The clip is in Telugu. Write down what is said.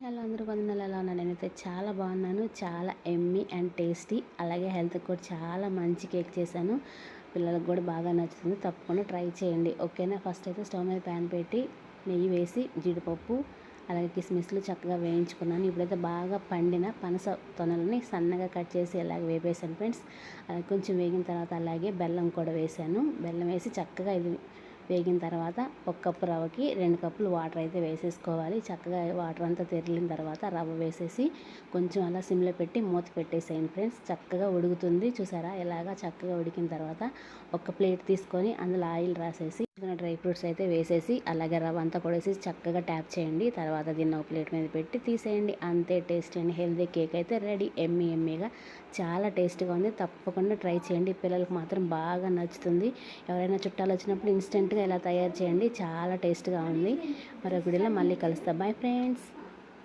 హలో అందరూ వందనాలు. ఎలా ఉన్నాను నేనైతే చాలా బాగున్నాను. చాలా ఎమ్మి అండ్ టేస్టీ. అలాగే హెల్త్కి కూడా చాలా మంచి కేక్ చేశాను. పిల్లలకు కూడా బాగా నచ్చుతుంది. తప్పకుండా ట్రై చేయండి. ఓకేనా? ఫస్ట్ అయితే స్టవ్ మీద ప్యాన్ పెట్టి నెయ్యి వేసి జీడిపప్పు అలాగే కిస్మిస్లు చక్కగా వేయించుకున్నాను. ఇప్పుడైతే బాగా పండిన పనస తొనలని సన్నగా కట్ చేసి ఇలాగ వేపేసాను ఫ్రెండ్స్. అలాగే కొంచెం వేగిన తర్వాత అలాగే బెల్లం కూడా వేసాను బెల్లం వేసి చక్కగా ఇది వేగిన తర్వాత ఒక కప్పు రవ్వకి రెండు కప్పులు వాటర్ అయితే వేసేసుకోవాలి. చక్కగా వాటర్ అంతా తెరిలిన తర్వాత రవ్వ వేసేసి కొంచెం అలా సిమ్లో పెట్టి మూత పెట్టేసేయండి ఫ్రెండ్స్. చక్కగా ఉడుకుతుంది. చూసారా? ఇలాగా చక్కగా ఉడికిన తర్వాత ఒక ప్లేట్ తీసుకొని అందులో ఆయిల్ రాసేసి డ్రై ఫ్రూట్స్ అయితే వేసేసి అలాగే రవ్వ అంతా కూడా వేసి చక్కగా ట్యాప్ చేయండి. తర్వాత దీన్ని ఒక ప్లేట్ మీద పెట్టి తీసేయండి. అంతే టేస్టీ అండ్ హెల్దీ కేక్ అయితే రెడీ. ఎమ్మి ఎమ్మిగా చాలా టేస్ట్గా ఉంది. తప్పకుండా ట్రై చేయండి. పిల్లలకు మాత్రం బాగా నచ్చుతుంది. ఎవరైనా చుట్టాలు వచ్చినప్పుడు ఇన్స్టెంట్గా ఇలా తయారు చేయండి. చాలా టేస్ట్గా ఉంది. మరొక వీడియోలో మళ్ళీ కలుస్తా. Bye friends.